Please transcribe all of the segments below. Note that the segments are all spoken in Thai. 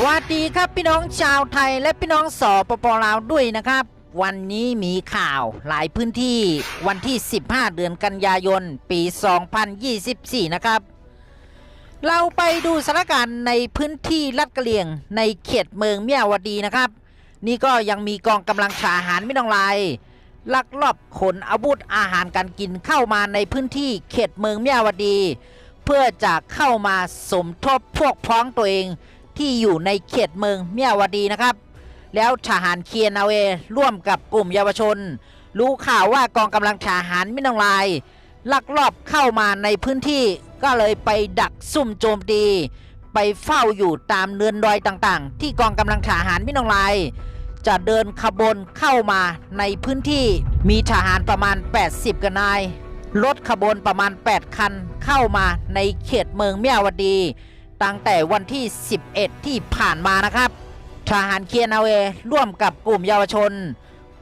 สวัสดีครับพี่น้องชาวไทยและพี่น้องสปปลาวด้วยนะครับ วันนี้มีข่าวหลายพื้นที่วันที่ 15 เดือนกันยายน ปี 2024 นะครับ เราไปดูสถานการณ์ในพื้นที่ลัดกะเลียงในเขตเมืองเมียวดีนะครับ นี่ก็ยังมีกองกำลังทหารไม่ต้องลาย ลักลอบขนอาวุธอาหารการกินเข้ามาในพื้นที่เขตเมืองเมียวดี เพื่อจะเข้ามาสมทบพวกพ้องตัวเอง ที่อยู่ในเขตเมืองเมียวดีนะครับ แล้วทหารเคียนาเวร่วมกับกลุ่มเยาวชน รู้ข่าวว่ากองกำลังทหารมินองลาย ลักลอบเข้ามาในพื้นที่ก็เลยไปดักซุ่มโจมตี ไปเฝ้าอยู่ตามเนือนดอยต่างๆ ที่กองกำลังทหารมินองลาย จะเดินขบวนเข้ามาในพื้นที่มีทหารประมาณ 80กว่านายรถขบวนประมาณ 8 คันเข้ามาในเขตเมืองเมียวดี ตั้งแต่วันที่ 11 ที่ผ่านมานะครับทหารเคียนาเวร่วมกับกลุ่มเยาวชน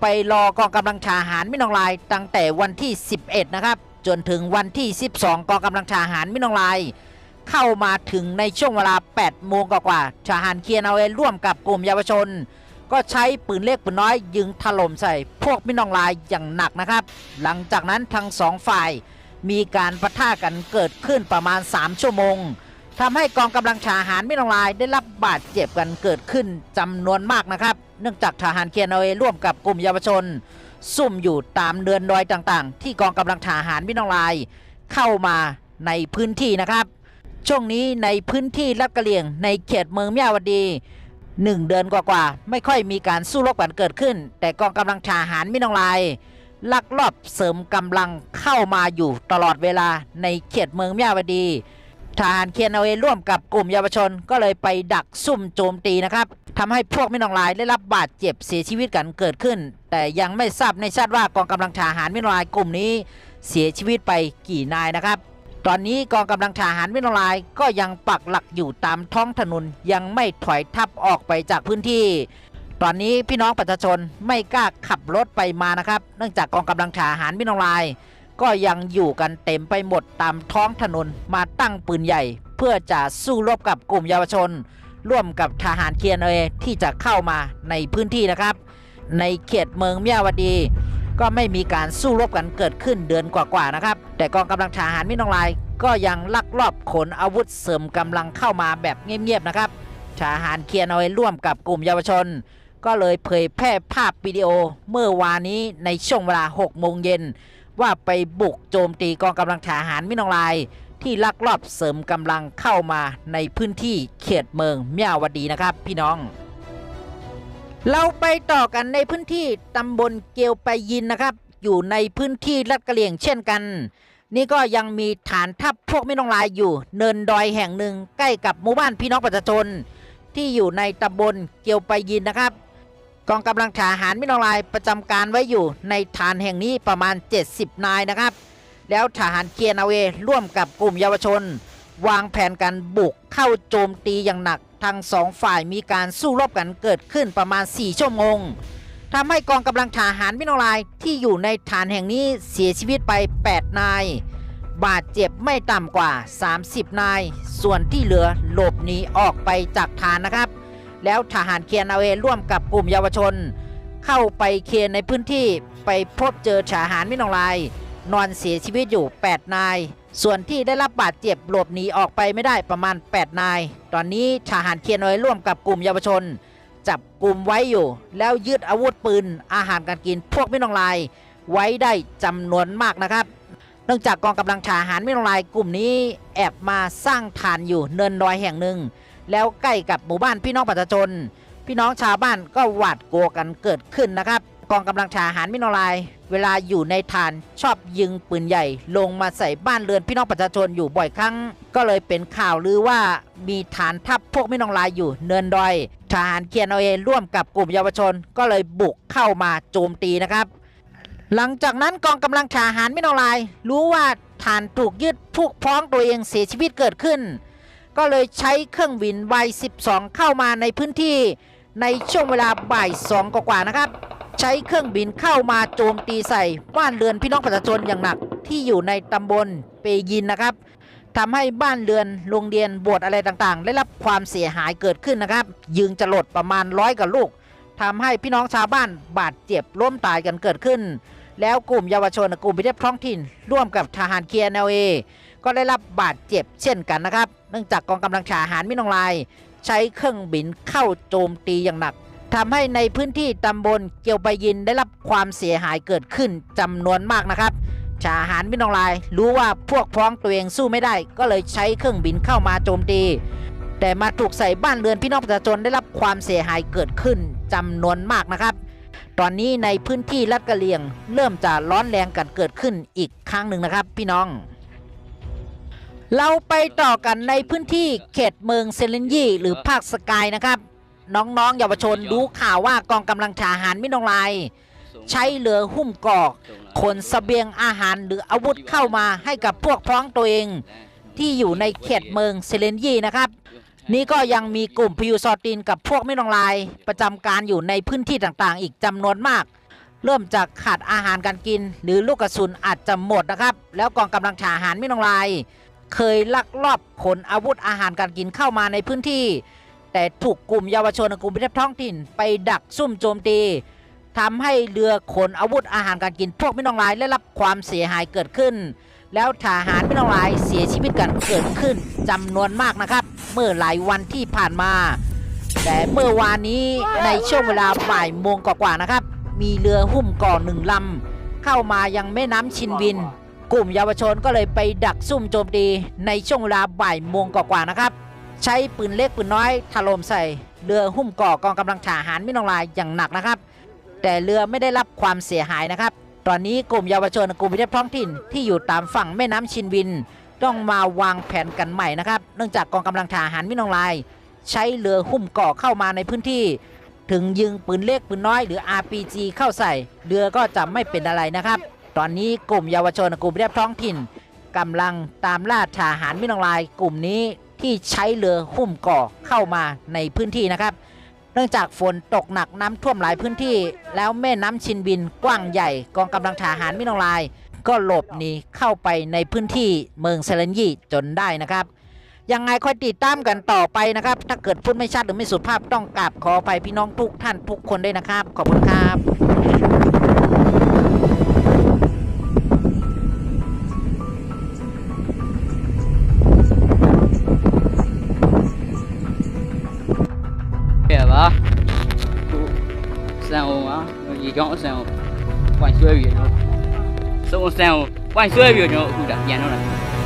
ไปรอกองกำลังทหารมินองลาย ตั้งแต่วันที่ 11 นะครับ จนถึงวันที่ 12 กองกำลังทหารมินองลาย เข้ามาถึงในช่วงเวลา 8 โมงกว่าๆทหารเคียนาเวร่วมกับกลุ่มเยาวชน ก็ใช้ปืนเล็กปืนน้อย ยิงถล่มใส่พวกมินองลายอย่างหนักนะครับ หลังจากนั้นทั้งสองฝ่าย มีการปะทะกันเกิดขึ้นประมาณ 3 ชั่วโมง ทำให้กองกำลังทหารมินองลายได้รับบาดเจ็บกันเกิดขึ้นจำนวนมากนะครับ เนื่องจากทหารเคียนเอเอร่วมกับกลุ่มเยาวชน ซุ่มอยู่ตามเดือนดอยต่างๆ ที่กองกำลังทหารมินองลาย เข้ามาในพื้นที่นะครับ ช่วงนี้ในพื้นที่รับกะเหลี่ยงในเขตเมืองเมิยวดีหนึ่งเดือนกว่าๆไม่ค่อยมีการสู้รบกันเกิดขึ้น แต่กองกำลังทหารมินองลายลักลอบเสริมกำลังเข้ามาอยู่ตลอดเวลาในเขตเมืองเมิยวดี ทหารเคียนเอาเอร่วมกับกลุ่มเยาวชน ก็เลยไปดักซุ่มโจมตีนะครับทำให้พวกมินองลายได้รับบาดเจ็บเสียชีวิตกันเกิดขึ้น แต่ยังไม่ทราบในชาติว่ากองกำลังทหารมินองลายกลุ่มนี้เสียชีวิตไปกี่นายนะครับ ตอนนี้กองกำลังทหารมินองลายก็ยังปักหลักอยู่ตามท้องถนนยังไม่ถอยทับออกไปจากพื้นที่ตอนนี้พี่น้องประชาชนไม่กล้าขับรถไปมานะครับ เนื่องจากกองกำลังทหารมินองลาย ก็ยังอยู่กันเต็มไปหมดตามท้องถนนมาตั้งปืนใหญ่ เพื่อจะสู้รบกับกลุ่มเยาวชน ร่วมกับทหารเคียนเอที่จะเข้ามาในพื้นที่นะครับ ในเขตเมืองเมียวดี ก็ไม่มีการสู้รบกันเกิดขึ้นเดือนกว่าๆนะครับ แต่กองกำลังทหารมินองลาย ก็ยังลักลอบขนอาวุธเสริมกำลังเข้ามาแบบเงียบๆนะครับทหารเคียนเอร่วมกับกลุ่มเยาวชน ก็เลยเผยแพร่ภาพวิดีโอเมื่อวานนี้ในช่วงเวลา6โมงเย็น ว่าไปบุกโจมตีกองกำลังทหารมินองลาย ที่ลักลอบเสริมกำลังเข้ามาในพื้นที่เขตเมืองเมียวดีนะครับ พี่น้อง เราไปต่อกันในพื้นที่ตำบลเกียวไปยินนะครับ อยู่ในพื้นที่ลัดกะเหลี่ยงเช่นกัน นี่ก็ยังมีฐานทัพพวกมินองลายอยู่เนินดอยแห่งหนึ่งใกล้กับหมู่บ้านพี่น้องประชาชนที่อยู่ในตำบลเกียวไปยินนะครับ กองกำลังทหารมินองลายประจำการไว้อยู่ในฐานแห่งนี้ประมาณ 70 นายนะครับ แล้วทหารเคียนาเวร่วมกับกลุ่มเยาวชน วางแผนการบุกเข้าโจมตีอย่างหนักทั้งสองฝ่ายมีการสู้รบกันเกิดขึ้นประมาณ 4 ชั่วโมงทำให้กองกำลังทหารมินองลายที่อยู่ในฐานแห่งนี้เสียชีวิตไป 8 นาย บาดเจ็บไม่ต่ำกว่า 30 นาย ส่วนที่เหลือหลบหนีออกไปจากฐานนะครับ แล้วทหารเคียนาเวร่วมกับกลุ่มเยาวชน เข้าไปเคลียร์ในพื้นที่ไปพบเจอทหารมินองลาย นอนเสียชีวิตอยู่ 8 นาย ส่วนที่ได้รับบาดเจ็บหลบหนีออกไปไม่ได้ประมาณ 8 นาย ตอนนี้ทหารเคียนอยร่วมกับกลุ่มเยาวชน จับกลุ่มไว้อยู่ แล้วยึดอาวุธปืน อาหารการกินพวกมินองลาย ไว้ได้จำนวนมากนะครับเนื่องจากกองกำลังทหารมินองลายกลุ่มนี้แอบมาสร้างฐานอยู่เนินดอยแห่งหนึ่ง แล้วใกล้กับหมู่บ้านพี่น้องประชาชน พี่น้องชาวบ้านก็หวาดกลัวกันเกิดขึ้นนะครับ กองกำลังทหารมินอลาย เวลาอยู่ในฐานชอบยิงปืนใหญ่ ลงมาใส่บ้านเรือนพี่น้องประชาชนอยู่บ่อยครั้ง ก็เลยเป็นข่าวลือว่ามีฐานทัพพวกมินอลายอยู่เนินดอย ทหารเคียนเอาเอร่วมกับกลุ่มเยาวชน ก็เลยบุกเข้ามาโจมตีนะครับหลังจากนั้นกองกำลังทหารมินอลาย รู้ว่าฐานถูกยึดพวกพ้องตัวเองเสียชีวิตเกิดขึ้น ก็เลยใช้เครื่องบินวัย12 เข้ามาในพื้นที่ในช่วงเวลาบ่ายสองกว่าๆนะครับ ใช้เครื่องบินเข้ามาโจมตีใส่บ้านเรือนพี่น้องประชาชนอย่างหนักที่อยู่ในตำบลเปยินนะครับทำให้บ้านเรือนโรงเรียนโบสถ์อะไรต่างๆ ได้รับความเสียหายเกิดขึ้นนะครับ ยิงจะลดประมาณร้อยกว่าลูกทำให้พี่น้องชาวบ้านบาดเจ็บล้มตายกันเกิดขึ้น แล้วกลุ่มเยาวชนกลุ่มพิเทพท้องถิ่น ร่วมกับทหารเคียนเอ ก็ได้รับบาดเจ็บเช่นกันนะครับ เนื่องจากกองกำลังทหารมินองลาย ใช้เครื่องบินเข้าโจมตีอย่างหนักทำให้ในพื้นที่ตำบลเกียวปายินได้รับความเสียหายเกิดขึ้นจำนวนมากนะครับทหารมินองลาย รู้ว่าพวกพ้องตัวเองสู้ไม่ได้ ก็เลยใช้เครื่องบินเข้ามาโจมตี แต่มาถูกใส่บ้านเรือนพี่น้องประชาชนได้รับความเสียหายเกิดขึ้นจำนวนมากนะครับ ตอนนี้ในพื้นที่ลัดกะเลียง เริ่มจะร้อนแรงกันเกิดขึ้นอีกครั้งหนึ่งนะครับ พี่น้อง เราไปต่อกันในพื้นที่เขตเมืองเซเลนยี่หรือภาคสกายนะครับ น้องๆเยาวชนรู้ข่าวว่ากองกำลังทหารมินองลาย ใช้เรือหุ้มเกาะขนเสบียงอาหารหรืออาวุธเข้ามาให้กับพวกพ้องตัวเองที่อยู่ในเขตเมืองเซเลนยี่นะครับ นี่ก็ยังมีกลุ่มพิวซอตินกับพวกไม่นองลาย ประจำการอยู่ในพื้นที่ต่างๆ อีกจำนวนมากเริ่มจากขาดอาหารการกิน หรือลูกกระสุนอาจจะหมดนะครับ แล้วกองกำลังทหารไม่นองลาย เคยลักลอบขนอาวุธอาหารการกินเข้ามาในพื้นที่ แต่ถูกกลุ่มเยาวชนกลุ่มพิทักษ์ท้องถิ่นไปดักซุ่มโจมตีทำให้เรือขนอาวุธอาหารการกิน พวกไม่นองลายได้รับความเสียหายเกิดขึ้น แล้วทหารไม่นองลายเสียชีวิตกันเกิดขึ้นจำนวนมากนะครับ เมื่อหลายวันที่ผ่านมา แต่เมื่อวานนี้ในช่วงเวลาบ่ายโมงกว่าๆนะครับ มีเรือหุ้มก่อหนึ่งลำเข้ามายังแม่น้ำชินวิน กลุ่มเยาวชนก็เลยไปดักซุ่มโจมตีในช่วงเวลาบ่ายโมงกว่าๆนะครับ ใช้ปืนเล็กปืนน้อยถล่มใส่เรือหุ้มก่อกองกำลังทหารมินองลายอย่างหนักนะครับ แต่เรือไม่ได้รับความเสียหายนะครับ ตอนนี้กลุ่มเยาวชนกลุ่มพิทักษ์ท้องถิ่นที่อยู่ตามฝั่งแม่น้ำชินวิน ต้องมาวางแผนกันใหม่นะครับ เนื่องจากกองกำลังทหารมินองลาย ใช้เรือหุ้มเกาะเข้ามาในพื้นที่ ถึงยิงปืนเล็กปืนน้อยหรือ RPG เข้าใส่ เรือก็จะไม่เป็นอะไรนะครับ ตอนนี้กลุ่มเยาวชนกลุ่มพิทักษ์ท้องถิ่นกำลังตามล่าทหารมินองลายกลุ่มนี้ที่ใช้เรือหุ้มกาะเข้ามาในพื้นที่นะครับ เนื่องจากฝนตกหนักน้ำท่วมหลายพื้นที่ แล้วแม่น้ำชินบินกว้างใหญ่ กองกำลังทหารมินองลาย ก็หลบหนีเข้าไปในพื้นที่เมืองเซเลนยีจนได้นะครับยังไงคอยติดตามกันต่อไปนะครับ ถ้าเกิดพูดไม่ชัดหรือไม่สุภาพต้องกราบขออภัยพี่น้องทุกท่านทุกคนด้วยนะครับ ขอบคุณครับ ကြောင်းအစံကိုပွိုင်ဆွဲပြီးတော့စုံစံကိုပွိုင်ဆွဲပြီးတော့ကျွန်တော်အခုဒါပြန်တော့တာ